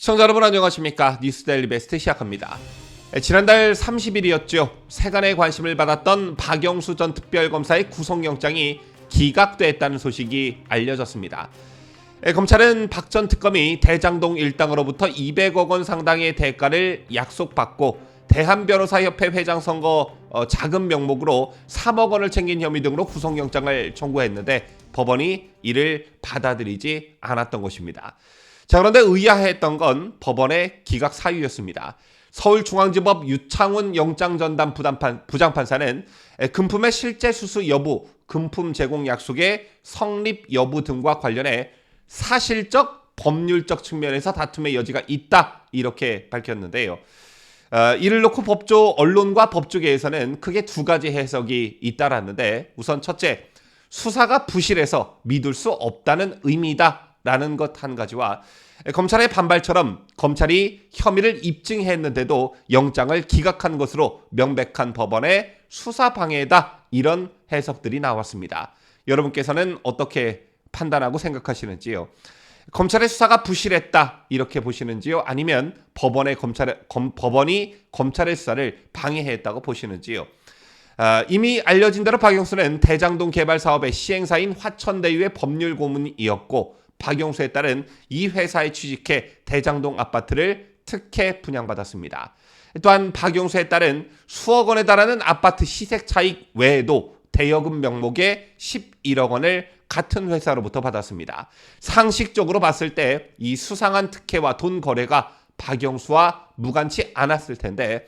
시청자 여러분 안녕하십니까 뉴스데일리 베스트 시작합니다. 에, 지난달 30일이었죠. 세간의 관심을 받았던 박영수 전 특별검사의 구속영장이 기각됐다는 소식이 알려졌습니다. 에, 검찰은 박 전 특검이 대장동 일당으로부터 200억 원 상당의 대가를 약속받고 대한변호사협회 회장 선거 어, 자금 명목으로 3억 원을 챙긴 혐의 등으로 구속영장을 청구했는데 법원이 이를 받아들이지 않았던 것입니다. 자 그런데 의아했던 건 법원의 기각 사유였습니다. 서울중앙지법 유창훈 영장전담 부담판, 부장판사는 에, 금품의 실제 수수 여부, 금품 제공 약속의 성립 여부 등과 관련해 사실적 법률적 측면에서 다툼의 여지가 있다 이렇게 밝혔는데요. 어, 이를 놓고 법조 언론과 법조계에서는 크게 두 가지 해석이 잇따랐는데 우선 첫째 수사가 부실해서 믿을 수 없다는 의미다 라는 것 한 가지와 검찰의 반발처럼 검찰이 혐의를 입증했는데도 영장을 기각한 것으로 명백한 법원의 수사 방해다 이런 해석들이 나왔습니다. 여러분께서는 어떻게 판단하고 생각하시는지요? 검찰의 수사가 부실했다 이렇게 보시는지요? 아니면 법원의 검찰의 검, 법원이 검찰의 수사를 방해했다고 보시는지요? 아, 이미 알려진 대로 박영수는 대장동 개발 사업의 시행사인 화천대유의 법률 고문이었고 박영수에 따른 이 회사에 취직해 대장동 아파트를 특혜 분양받았습니다. 또한 박영수에 따른 수억 원에 달하는 아파트 시색 차익 외에도 대여금 명목의 11억 원을 같은 회사로부터 받았습니다. 상식적으로 봤을 때 이 수상한 특혜와 돈 거래가 박영수와 무관치 않았을 텐데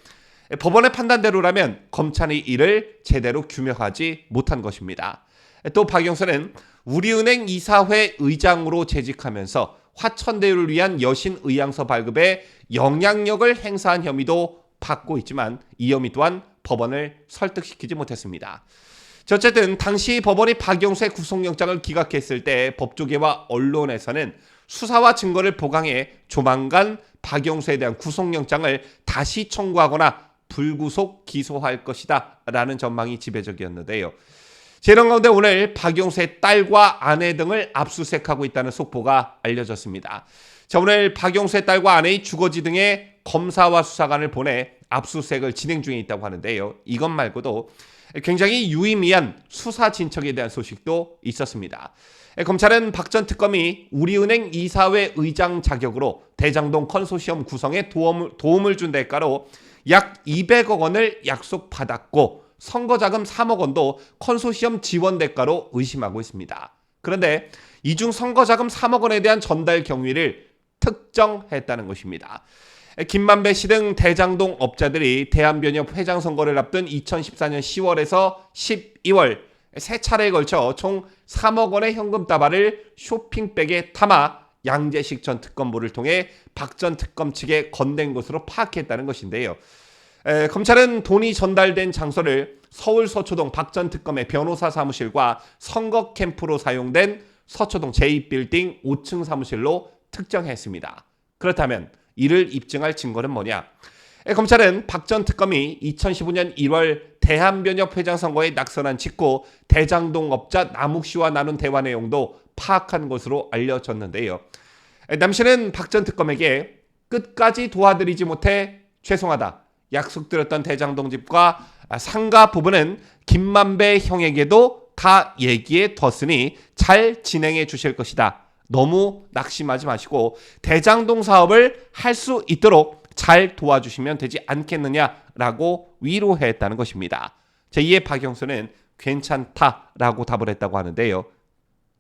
법원의 판단대로라면 검찰이 이를 제대로 규명하지 못한 것입니다. 또 박영수는 우리은행 이사회 의장으로 재직하면서 화천대유를 위한 여신 의향서 발급에 영향력을 행사한 혐의도 받고 있지만 이 혐의 또한 법원을 설득시키지 못했습니다. 자, 어쨌든 당시 법원이 박영수의 구속영장을 기각했을 때 법조계와 언론에서는 수사와 증거를 보강해 조만간 박영수에 대한 구속영장을 다시 청구하거나 불구속 기소할 것이다 라는 전망이 지배적이었는데요. 재난 가운데 오늘 박영수의 딸과 아내 등을 압수수색하고 있다는 속보가 알려졌습니다. 자, 오늘 박영수의 딸과 아내의 주거지 등의 검사와 수사관을 보내 압수수색을 진행 중에 있다고 하는데요. 이것 말고도 굉장히 유의미한 수사 진척에 대한 소식도 있었습니다. 검찰은 박 전 특검이 우리은행 이사회 의장 자격으로 대장동 컨소시엄 구성에 도움을, 도움을 준 대가로 약 200억 원을 약속받았고 선거자금 3억 원도 컨소시엄 지원 대가로 의심하고 있습니다. 그런데 이 중 선거자금 3억 원에 대한 전달 경위를 특정했다는 것입니다. 김만배 씨 등 대장동 업자들이 대한변협 회장 선거를 앞둔 2014년 10월에서 12월 세 차례에 걸쳐 총 3억 원의 현금 다발을 쇼핑백에 담아 양재식 전 특검부를 통해 박 전 특검 측에 건넨 것으로 파악했다는 것인데요. 에, 검찰은 돈이 전달된 장소를 서울 서초동 박 전 특검의 변호사 사무실과 선거 캠프로 사용된 서초동 제2빌딩 5층 사무실로 특정했습니다. 그렇다면 이를 입증할 증거는 뭐냐? 에, 검찰은 박 전 특검이 2015년 1월 대한변협 회장 선거에 낙선한 직후 대장동 업자 남욱 씨와 나눈 대화 내용도 파악한 것으로 알려졌는데요. 에, 남 씨는 박 전 특검에게 끝까지 도와드리지 못해 죄송하다. 약속드렸던 대장동 집과 상가 부분은 김만배 형에게도 다 얘기해 뒀으니 잘 진행해 주실 것이다. 너무 낙심하지 마시고 대장동 사업을 할 수 있도록 잘 도와주시면 되지 않겠느냐라고 위로했다는 것입니다. 제2의 박영수는 괜찮다라고 답을 했다고 하는데요.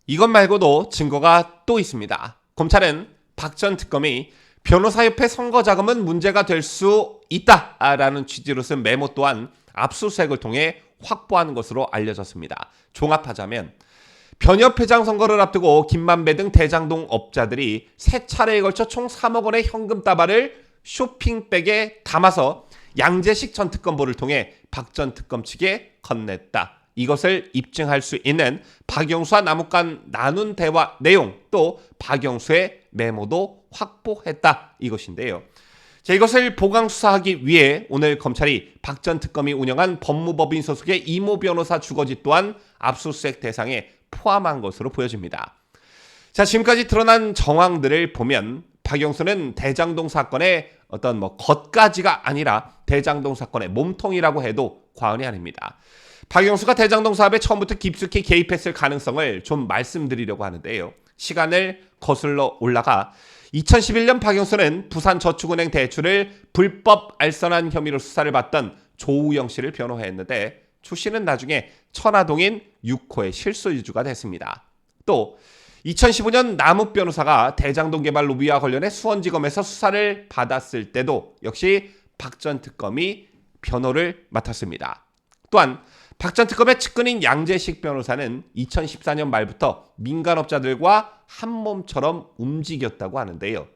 이것 말고도 증거가 또 있습니다. 검찰은 박 전 특검이 변호사협회 선거 자금은 문제가 될 수 있다라는 취지로 쓴 메모 또한 압수수색을 통해 확보한 것으로 알려졌습니다. 종합하자면 변협 회장 선거를 앞두고 김만배 등 대장동 업자들이 세 차례에 걸쳐 총 3억 원의 현금 다발을 쇼핑백에 담아서 양재식 전 특검보를 통해 박 전 특검 측에 건넸다. 이것을 입증할 수 있는 박영수와 남욱간 나눈 대화 내용 또 박영수의 메모도 확보했다 이것인데요. 자, 이것을 보강 수사하기 위해 오늘 검찰이 박 전 특검이 운영한 법무법인 소속의 이모 변호사 주거지 또한 압수수색 대상에 포함한 것으로 보여집니다. 자, 지금까지 드러난 정황들을 보면 박영수는 대장동 사건의 어떤 뭐 겉가지가 아니라 대장동 사건의 몸통이라고 해도 과언이 아닙니다. 박영수가 대장동 사업에 처음부터 깊숙이 개입했을 가능성을 좀 말씀드리려고 하는데요. 시간을 거슬러 올라가 2011년 박영수는 부산저축은행 대출을 불법 알선한 혐의로 수사를 받던 조우영 씨를 변호했는데 조 씨는 나중에 천화동인 6호의 실소유주가 됐습니다. 또 2015년 남욱 변호사가 대장동 개발 로비와 관련해 수원지검에서 수사를 받았을 때도 역시 박 전 특검이 변호를 맡았습니다. 또한 박 전 특검의 측근인 양재식 변호사는 2014년 말부터 민간업자들과 한 몸처럼 움직였다고 하는데요.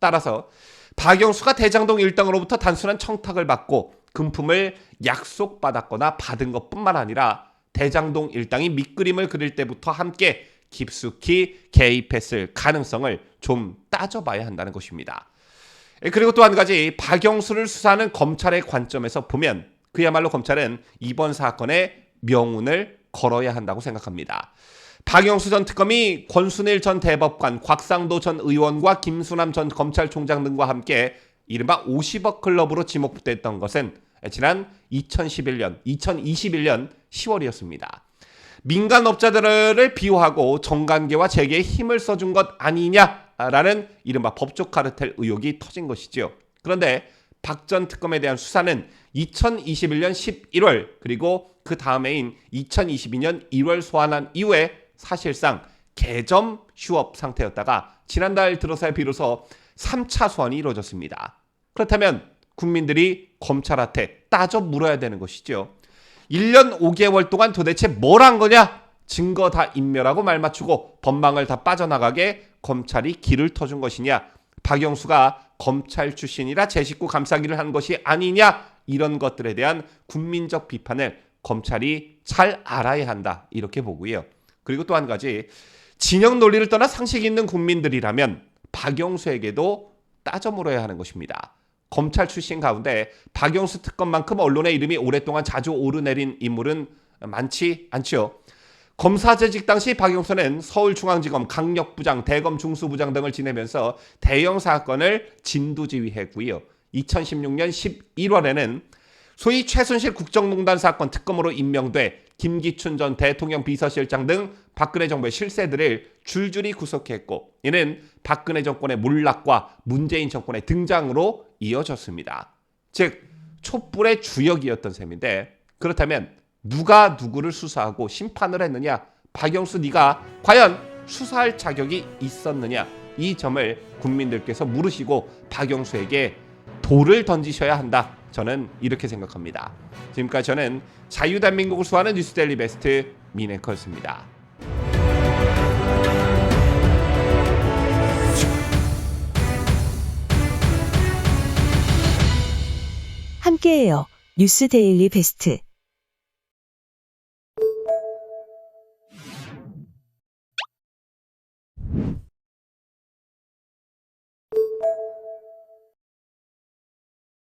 따라서 박영수가 대장동 일당으로부터 단순한 청탁을 받고 금품을 약속받았거나 받은 것뿐만 아니라 대장동 일당이 밑그림을 그릴 때부터 함께 깊숙이 개입했을 가능성을 좀 따져봐야 한다는 것입니다. 예, 그리고 또 한 가지 박영수를 수사하는 검찰의 관점에서 보면 그야말로 검찰은 이번 사건의 명운을 걸어야 한다고 생각합니다. 박영수 전 특검이 권순일 전 대법관, 곽상도 전 의원과 김수남 전 검찰총장 등과 함께 이른바 50억 클럽으로 지목됐던 것은 지난 2011년, 2021년 10월이었습니다. 민간업자들을 비호하고 정관계와 재계에 힘을 써준 것 아니냐라는 이른바 법적 카르텔 의혹이 터진 것이지요. 그런데 박 전 특검에 대한 수사는 2021년 11월 그리고 그 다음해인 2022년 1월 소환한 이후에 사실상 개점 휴업 상태였다가 지난달 들어서야 비로소 3차 소환이 이루어졌습니다. 그렇다면 국민들이 검찰한테 따져 물어야 되는 것이죠. 1년 5개월 동안 도대체 뭘 한 거냐? 증거 다 인멸하고 말 맞추고 법망을 다 빠져나가게 검찰이 길을 터준 것이냐? 박영수가 검찰 출신이라 제 식구 감싸기를 한 것이 아니냐? 이런 것들에 대한 국민적 비판을 검찰이 잘 알아야 한다. 이렇게 보고요. 그리고 또 한 가지 진영 논리를 떠나 상식 있는 국민들이라면 박영수에게도 따져 물어야 하는 것입니다. 검찰 출신 가운데 박영수 특검만큼 언론의 이름이 오랫동안 자주 오르내린 인물은 많지 않죠. 검사 재직 당시 박영수는 서울중앙지검 강력부장, 대검 중수부장 등을 지내면서 대형 사건을 진두지휘했고요. 2016년 11월에는 소위 최순실 국정농단 사건 특검으로 임명돼 김기춘 전 대통령 비서실장 등 박근혜 정부의 실세들을 줄줄이 구속했고 이는 박근혜 정권의 몰락과 문재인 정권의 등장으로 이어졌습니다. 즉 촛불의 주역이었던 셈인데 그렇다면 누가 누구를 수사하고 심판을 했느냐? 박영수 네가 과연 수사할 자격이 있었느냐? 이 점을 국민들께서 물으시고 박영수에게 돌을 던지셔야 한다. 저는 이렇게 생각합니다. 지금까지 저는 자유대한민국을 수호하는 뉴스데일리 베스트 미네커였습니다. 함께해요. 뉴스 데일리 베스트.